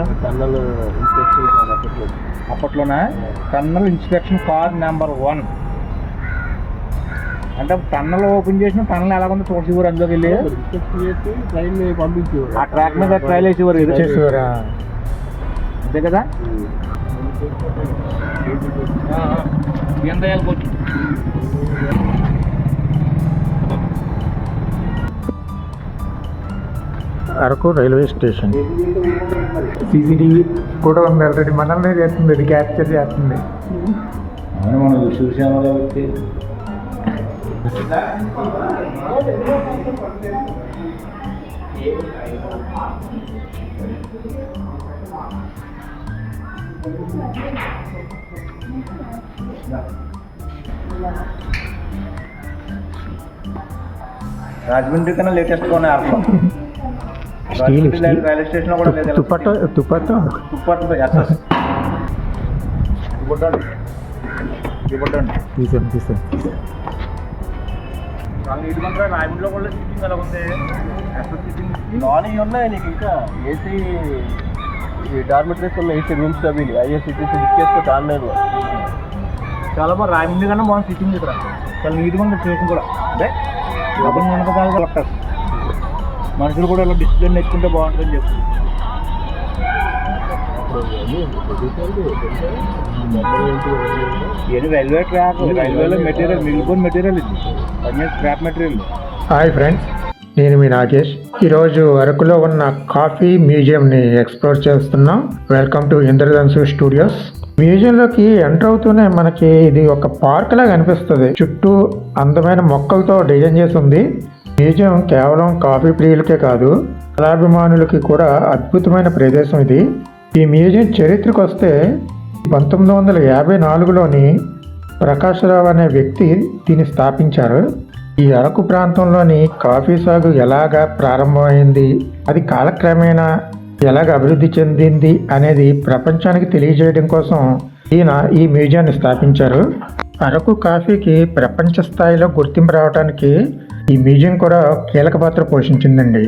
Museum tunnel inspection అప్పట్లో. అప్పట్లోనా? Tunnel inspection car number one అంటే tunnel open చేసిన tunnel ఎలా ఉందో చూసేవారు అందులోకి వెళ్ళి? ట్రైన్ పంపించేవారు. ఆ ట్రాక్ మీద ట్రైల్ వేసేవారు ఇది చేసేవారా? అంతే కదా? ఎంత అరకు రైల్వే స్టేషన్. సీసీటీవీ కూడా ఉంది ఆల్రెడీ మనల్ని చేస్తుంది. ఇది క్యాప్చర్ చేస్తుంది. మనం చూసాము కాబట్టి రాజమండ్రి కన్నా లేటెస్ట్ ఉన్నాయి అర్థం స్టీల్ రైల్వే స్టేషన్ కూడా లేదు తుప్పట తుప్పట తుప్పట్లో ఎస్ఎస్ ఇవ్వడండి ఇవ్వడండి తీసాను తీసాను రాయమండ్రిలో కూడా సిట్టింగ్ అలా ఉంది? ఎస్ఎస్ సిట్టింగ్ నాన్ ఇవి ఉన్నాయి నీకు ఇంకా. ఏసీ ఈ డార్మెటరీస్ ఉన్నాయి ఏసీ రూమ్స్ అవి ఐఎస్సిటీసీ బుక్ చేసుకోవచ్చు ఆన్లైన్లో చాలా బాగా రాయమండ్రి కన్నా బాగుంది సిట్టింగ్ ఇక్కడ చాలా నీట్గా ఉంది స్టేషన్ కూడా. అదే. డబ్బులు నమ్మకాలు కలెక్టర్ మనుషులు కూడా ఇలా డిసిప్లిన్ నేర్చుకుంటే బాగుంటుందని చెప్పి ఇది రైల్వే ట్రాక్ రైల్వేలో మెటీరియల్ మిగిలిపోయిన మెటీరియల్ ఇది. స్క్రాప్ మెటీరియల్ హాయ్ ఫ్రెండ్స్ నేను మీ రాకేష్. ఈరోజు అరకులో ఉన్న కాఫీ మ్యూజియంని ఎక్స్ప్లోర్ చేస్తున్నాం. వెల్కమ్ టు ఇంద్రధనుసు స్టూడియోస్ మ్యూజియంలోకి ఎంటర్ అవుతూనే మనకి ఇది ఒక పార్క్ లాగా అనిపిస్తుంది. చుట్టూ అందమైన మొక్కలతో డిజైన్ చేసి ఉంది. మ్యూజియం కేవలం కాఫీ ప్రియులకే కాదు కళాభిమానులకి కూడా అద్భుతమైన ప్రదేశం ఇది. ఈ మ్యూజియం చరిత్రకు వస్తే పంతొమ్మిది వందల యాభై నాలుగులోని ప్రకాశరావు అనే వ్యక్తి దీన్ని స్థాపించారు. ఈ అరకు ప్రాంతంలోని కాఫీ సాగు ఎలాగా ప్రారంభమైంది అది కాలక్రమేణా ఎలాగ అభివృద్ధి చెందింది అనేది ప్రపంచానికి తెలియజేయడం కోసం ఈయన ఈ మ్యూజియాన్ని స్థాపించారు. అరకు కాఫీకి ప్రపంచ స్థాయిలో గుర్తింపు రావడానికి ఈ మ్యూజియం కూడా కీలక పాత్ర పోషించిందండి.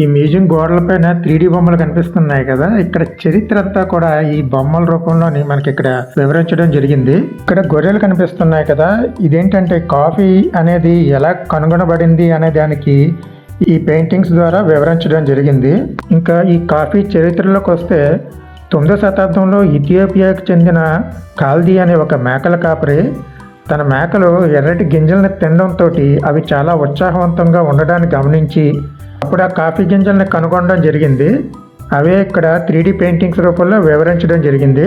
ఈ మ్యూజియం గోడలపైన త్రీ బొమ్మలు కనిపిస్తున్నాయి కదా. ఇక్కడ చరిత్ర అంతా కూడా ఈ బొమ్మల రూపంలోని మనకి ఇక్కడ వివరించడం జరిగింది. ఇక్కడ గొర్రెలు కనిపిస్తున్నాయి కదా. ఇదేంటంటే కాఫీ అనేది ఎలా కనుగొనబడింది అనే దానికి ఈ పెయింటింగ్స్ ద్వారా వివరించడం జరిగింది. ఇంకా ఈ కాఫీ చరిత్రలోకి వస్తే తొమ్మిదో శతాబ్దంలో ఇథియోపియాకు చెందిన కాల్దీ అనే ఒక మేకల కాపరి తన మేకలు ఎర్రటి గింజల్ని తినడంతో అవి చాలా ఉత్సాహవంతంగా ఉండడాన్ని గమనించి అప్పుడు ఆ కాఫీ గింజల్ని కనుగొనడం జరిగింది. అవే ఇక్కడ త్రీ పెయింటింగ్స్ రూపంలో వివరించడం జరిగింది.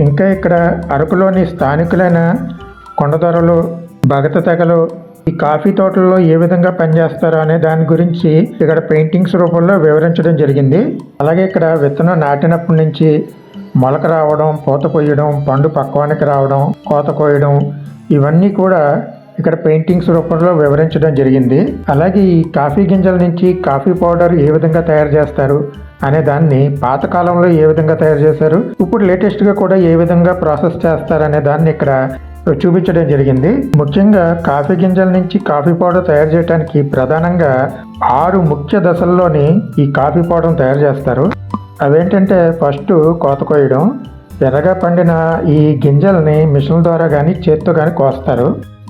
ఇంకా ఇక్కడ అరకులోని స్థానికులైన కొండదొరలు భగత తెగలు ఈ కాఫీ తోటల్లో ఏ విధంగా పనిచేస్తారో అనే దాని గురించి ఇక్కడ పెయింటింగ్స్ రూపంలో వివరించడం జరిగింది. అలాగే ఇక్కడ విత్తనం నాటినప్పటి నుంచి మొలక రావడం పూత కొయ్యడం పండు పక్వానికి రావడం కోత కోయడం ఇవన్నీ కూడా ఇక్కడ పెయింటింగ్స్ రూపంలో వివరించడం జరిగింది. అలాగే ఈ కాఫీ గింజల నుంచి కాఫీ పౌడర్ ఏ విధంగా తయారు చేస్తారు అనే దాన్ని పాతకాలంలో ఏ విధంగా తయారు చేశారు ఇప్పుడు లేటెస్ట్గా కూడా ఏ విధంగా ప్రాసెస్ చేస్తారు అనే దాన్ని ఇక్కడ చూపించడం జరిగింది. ముఖ్యంగా కాఫీ గింజల నుంచి కాఫీ పౌడర్ తయారు చేయడానికి ప్రధానంగా ఆరు ముఖ్య దశల్లోని ఈ కాఫీ పౌడర్ తయారు చేస్తారు. అవేంటంటే ఫస్ట్ కోత కోయడం ఎర్రగా పండిన ఈ గింజల్ని మిషన్ ద్వారా కానీ చేత్తో కానీ కోస్తారు.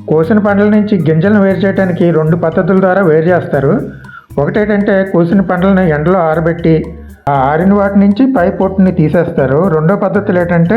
కోసిన పండ్ల నుంచి గింజలను వేరు చేయడానికి రెండు పద్ధతుల ద్వారా వేరు చేస్తారు. ఒకటేటంటే కోసిన పండ్లను ఎండలో ఆరబెట్టి ఆ ఆరిన వాటి నుంచి పై పొట్టుని తీసేస్తారు. రెండో పద్ధతులు ఏంటంటే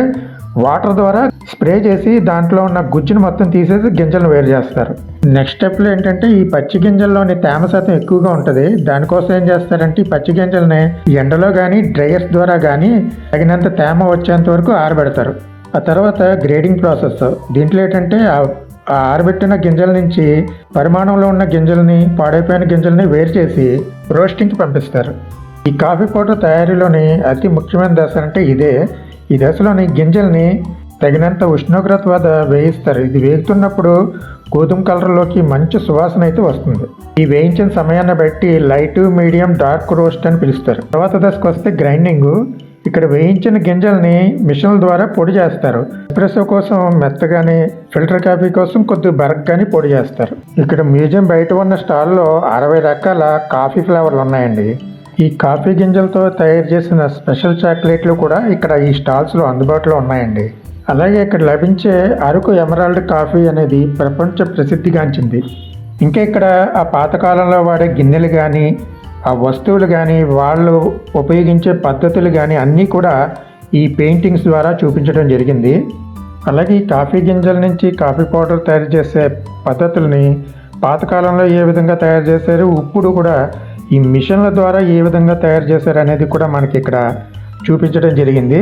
వాటర్ ద్వారా స్ప్రే చేసి దాంట్లో ఉన్న గుజ్జును మొత్తం తీసేసి గింజలను వేరు చేస్తారు. నెక్స్ట్ స్టెప్లో ఏంటంటే ఈ పచ్చి గింజల్లోని తేమ శాతం ఎక్కువగా ఉంటుంది. దానికోసం ఏం చేస్తారంటే ఈ పచ్చి గింజల్ని ఎండలో కానీ డ్రైయర్స్ ద్వారా కానీ తగినంత తేమ వచ్చేంత వరకు ఆరబెడతారు. ఆ తర్వాత గ్రేడింగ్ ప్రాసెస్. దీంట్లో ఏంటంటే ఆ- ఆరబెట్టిన గింజల నుంచి పరిమాణంలో ఉన్న గింజల్ని పాడైపోయిన గింజల్ని వేరు చేసి రోస్టింగ్కి పంపిస్తారు. ఈ కాఫీ పౌడర్ తయారీలోని అతి ముఖ్యమైన దశ అంటే ఇదే. ఈ దశలోని గింజల్ని తగినంత ఉష్ణోగ్రత వద్ద వేయిస్తారు. ఇది వేగుతున్నప్పుడు గోధుమ కలర్లోకి మంచి సువాసన అయితే వస్తుంది. ఈ వేయించిన సమయాన్ని బట్టి లైట్ మీడియం డార్క్ రోస్ట్ అని పిలుస్తారు. తర్వాత దశకు వస్తే గ్రైండింగ్. ఇక్కడ వేయించిన గింజల్ని మిషన్ల ద్వారా పొడి చేస్తారు. ఎస్ప్రెసో కోసం మెత్తగాని ఫిల్టర్ కాఫీ కోసం కొద్ది బరగ్గాని పొడి చేస్తారు. ఇక్కడ మ్యూజియం బయట ఉన్న స్టాల్లో అరవై రకాల కాఫీ ఫ్లేవర్లు ఉన్నాయండి. ఈ కాఫీ గింజలతో తయారు చేసిన స్పెషల్ చాక్లెట్లు కూడా ఇక్కడ ఈ స్టాల్స్లో అందుబాటులో ఉన్నాయండి. అలాగే ఇక్కడ లభించే అరకు ఎమరాల్డ్ కాఫీ అనేది ప్రపంచ ప్రసిద్ధిగాంచింది. ఇంకా ఇక్కడ ఆ పాతకాలంలో వాడే గిన్నెలు కానీ ఆ వస్తువులు కానీ వాళ్ళు ఉపయోగించే పద్ధతులు కానీ అన్నీ కూడా ఈ పెయింటింగ్స్ ద్వారా చూపించడం జరిగింది. అలాగే ఈ కాఫీ గింజల నుంచి కాఫీ పౌడర్ తయారు చేసే పద్ధతుల్ని పాతకాలంలో ఏ విధంగా తయారు చేశారు ఇప్పుడు కూడా ఈ మిషన్ల ద్వారా ఏ విధంగా తయారు చేశారు అనేది కూడా మనకి ఇక్కడ చూపించడం జరిగింది.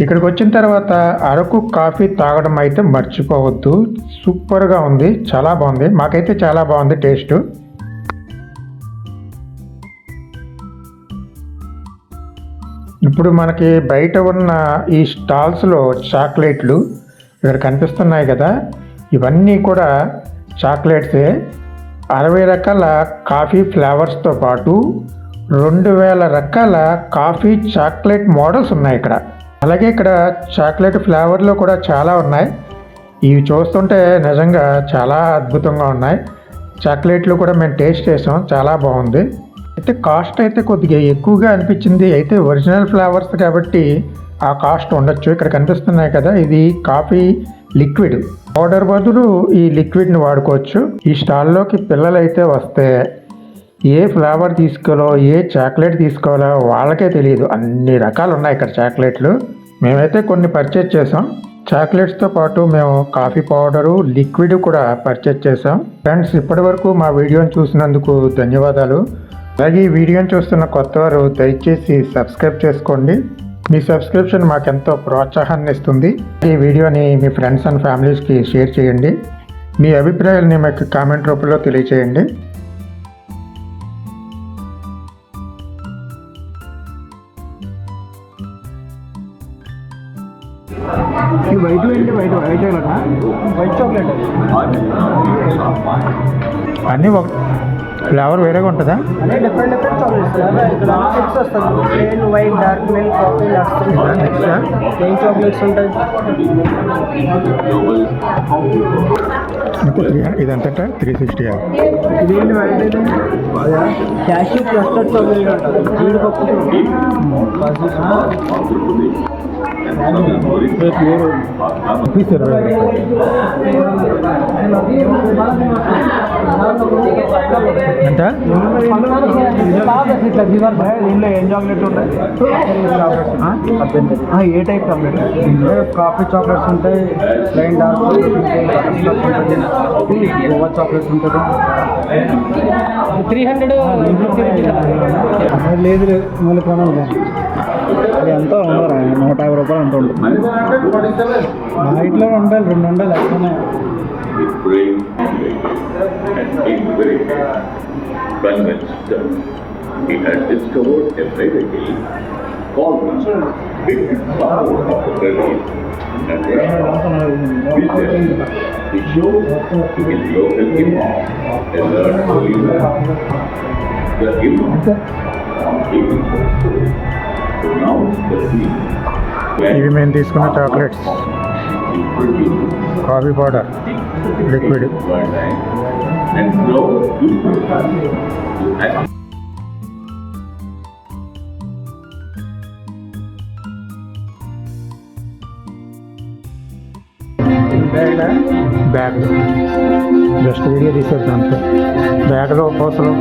ఇక్కడికి వచ్చిన తర్వాత అరకు కాఫీ తాగడం అయితే మర్చిపోవద్దు. సూపర్గా ఉంది. చాలా బాగుంది. మాకైతే చాలా బాగుంది టేస్ట్. ఇప్పుడు మనకి బయట ఉన్న ఈ స్టాల్స్లో చాక్లెట్లు ఇక్కడ కనిపిస్తున్నాయి కదా. ఇవన్నీ కూడా చాక్లెట్సే. అరవై రకాల కాఫీ ఫ్లేవర్స్తో పాటు రెండు వేల రకాల కాఫీ చాక్లెట్ మోడల్స్ ఉన్నాయి ఇక్కడ. అలాగే ఇక్కడ చాక్లెట్ ఫ్లేవర్లు కూడా చాలా ఉన్నాయి. ఇవి చూస్తుంటే నిజంగా చాలా అద్భుతంగా ఉన్నాయి. చాక్లెట్లు కూడా మేము టేస్ట్ చేసాం. చాలా బాగుంది. అయితే కాస్ట్ అయితే కొద్దిగా ఎక్కువగా అనిపించింది. అయితే ఒరిజినల్ ఫ్లేవర్స్ కాబట్టి ఆ కాస్ట్ ఉండొచ్చు. ఇక్కడ కనిపిస్తున్నాయి కదా. ఇది కాఫీ లిక్విడ్. పౌడర్ బదులు ఈ లిక్విడ్ని వాడుకోవచ్చు. ఈ స్టాల్లోకి పిల్లలు అయితే వస్తే ఏ ఫ్లేవర్ తీసుకోవాలో ఏ చాక్లెట్ తీసుకోవాలో వాళ్ళకే తెలియదు. అన్ని రకాలు ఉన్నాయి ఇక్కడ చాక్లెట్లు. మేమైతే కొన్ని పర్చేజ్ చేసాం చాక్లెట్స్తో పాటు మేము కాఫీ పౌడరు లిక్విడ్ కూడా పర్చేజ్ చేసాం ఫ్రెండ్స్ ఇప్పటి వరకు మా వీడియోని చూసినందుకు ధన్యవాదాలు. అలాగే ఈ వీడియోని చూస్తున్న కొత్త వారు దయచేసి సబ్స్క్రైబ్ చేసుకోండి. మీ సబ్స్క్రిప్షన్ మాకెంతో ప్రోత్సాహాన్ని ఇస్తుంది ఈ వీడియోని మీ ఫ్రెండ్స్ అండ్ ఫ్యామిలీస్కి షేర్ చేయండి. మీ అభిప్రాయాలని మాకు కామెంట్ రూపంలో తెలియచేయండి. ఈ వైట్ ఏంటి వైట్ వైట్ వైట్ చాక్లెట్? అన్నీ ఒక ఫ్లేవర్ వేరేగా ఉంటుందా? డిఫరెంట్ డిఫరెంట్ చాక్లెట్స్ ఇక్కడ మిక్స్ వస్తుంది plain white dark milk coffee Mix ఆ? ప్లెయిన్ చాక్లెట్స్ ఉంటాయి. ఇంకా త్రీ ఇదంతా త్రీ సిక్స్టీ ఇదేంటి చాక్లెట్ ఉంటుంది జీడిపప్పు. ఎంత? దీనిలో ఏం చాక్లెట్ ఉంటాయి ఆ, ఏ టైప్ చాక్లెట్ కాఫీ చాక్లెట్స్ ఉంటాయి ప్లెయిన్ డార్క్ గోవా చాక్లెట్స్ ఉంటుంది. త్రీ హండ్రెడ్ లేదు లేదు మళ్ళీ కొనాలి. అది ఎంతో ఉండరు నూట యాభై రూపాయలు అంత ఉంటుంది మా ఇంట్లో ఉండాలి రెండు ఉండాలి ఎక్కువనే with brain and being very convinced he had discovered a remedy called big power of the brain and with it he showed to his local imam a learned believer the imam on giving the soul pronounced the seal ఇవి మేము తీసుకున్న chocolates coffee powder liquid bag just video తీసేద్దాం బ్యాగ్లో పూసలు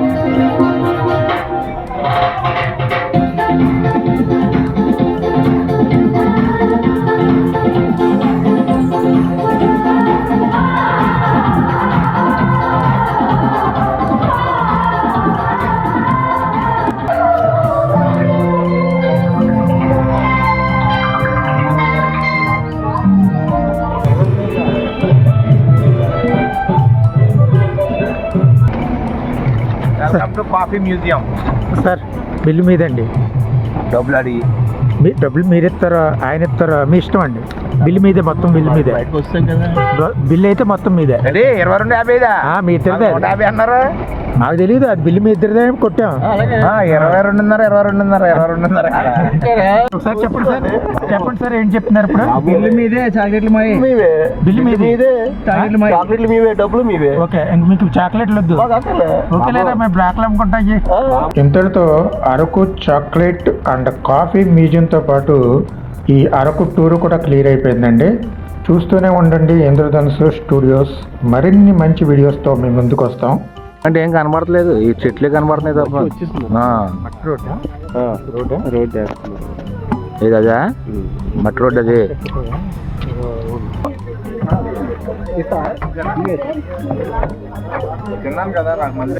coffee museum. Sir bill మీదండి. డబ్బులు అడిగి మీ డబ్బులు మీరు ఇస్తారా ఆయన ఇస్తారా మీ ఇష్టం అండి. బిల్లు మీదే మొత్తం బిల్లు మీదే. బయటకు వస్తాం కదా. బిల్లు అయితే మొత్తం మీదే. అదే ఇరవై రెండు యాభై తెలియదు నూట యాభై అన్నారు? నాకు తెలియదు అది బిల్లు మీ ఇద్దరిదే కొట్టాం. ఇరవై రెండున్నర ఇరవై రెండున్నర ఇరవై రెండున్నర. ఒకసారి చెప్పండి సార్ చెప్పండి సార్ ఏం చెప్తున్నారు ఇప్పుడు? బిల్లు మీదే చాక్లెట్లు మీవే బిల్లు మీది. మీదే. చాక్లెట్లు. చాక్లెట్లు మీవే డబ్బులు మీవే. ఓకే మీకు చాక్లెట్లు వద్దు. ఓకే లేదా మేము బ్లాక్లు అమ్ముకుంటాయి ఇంతటితో అరకు చాక్లెట్ అండ్ కాఫీ మ్యూజియంతో పాటు ఈ అరకు టూర్ కూడా క్లియర్ అయిపోయిందండి. చూస్తూనే ఉండండి ఇంద్రధనుసు స్టూడియోస్. మరిన్ని మంచి వీడియోస్తో మేము ముందుకు వస్తాం. అంటే ఏం కనబడట్లేదు? ఈ చెట్లే కనబడుతున్నాయి తప్ప. ఆ. రోడ్ రోడ్ వేస్తున్నారు. ఇది అదా? మట్టి రోడ్ అది. తిన్నాను కదా నాకు మళ్ళీ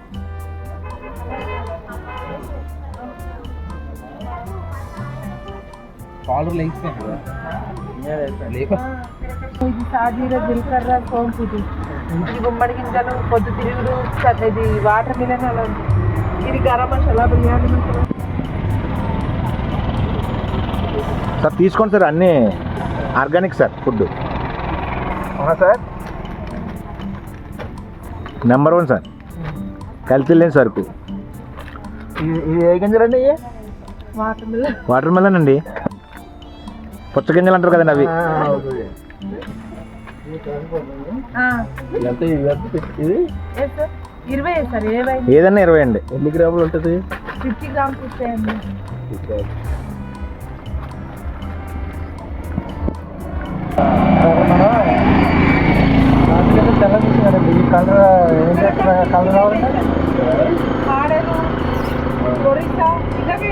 ఇది సాజీర జీలకర్ర సోంపు ఇది. ఇది గుమ్మడి గింజలు పొద్దు తిరుగుడు ఇది వాటర్ మిలన్ అలా ఉంది. ఇది గరం మసాలా బిర్యానీ మసాలా సార్ తీసుకోండి సార్ అన్నీ ఆర్గానిక్ సార్ ఫుడ్ అవునా సార్? Number one sir. కల్తీ లేని సరుకు. ఇది ఏ గింజలండి వాటర్ మిలన్. వాటర్ మెలన్ అండి. పుచ్చ గింజలు అంటారు కదండి అవి. ఏదన్నా ఇరవై అండి. ఎన్ని గ్రాములు ఉంటుంది? ఫిఫ్టీ గ్రామ్స్ ఇచ్చేయండి ఈ కలర్ ఏం చేస్తున్నారు కలర్ ఒరిస్సా ఇలాగే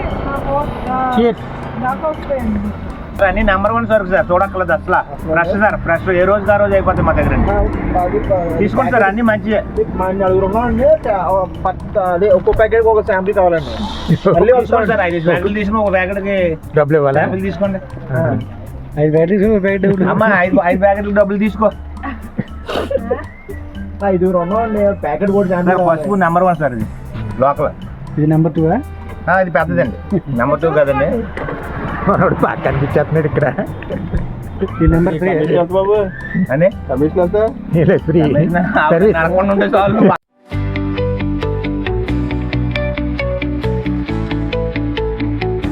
నాకు వస్తాయండి. అన్ని నెంబర్ వన్ సరుకు సార్ చూడక్కర్లేదు అసలు. ఫ్రెష్ సార్ ఫ్రెష్ ఏ రోజు ఆ రోజు అయిపోతుంది మా దగ్గర తీసుకోండి సార్ అన్ని మంచిగా నలుగురు అదే ఒక్కో ప్యాకెట్ ఒక శాంపిల్ కావాలండి. సార్ ఐదు తీసుకుని ఒక బ్యాగులకి డబ్బులు ఇవ్వాలా? తీసుకోండి. ఐదు బ్యాటరీస్ ప్యాకెట్ అమ్మా ఐదు ఐదు బ్యాగులు డబ్బులు తీసుకో. ప్యాకెట్ కూడా సార్ పసుపు నెంబర్ వన్ సార్ ఇది. లోకల్. ఇది నెంబర్ టూ ఆ, ఇది పెద్దదండి. నెంబర్ టూ కదండి. మనోడు బాగా కనిపించేస్తున్నాడు ఇక్కడ. ఈ నెంబర్ త్రీ బాబు? అని? కమిషన్ ఎంత ఫ్రీ. సర్వీస్ నడకుండా ఉంటే చాలు.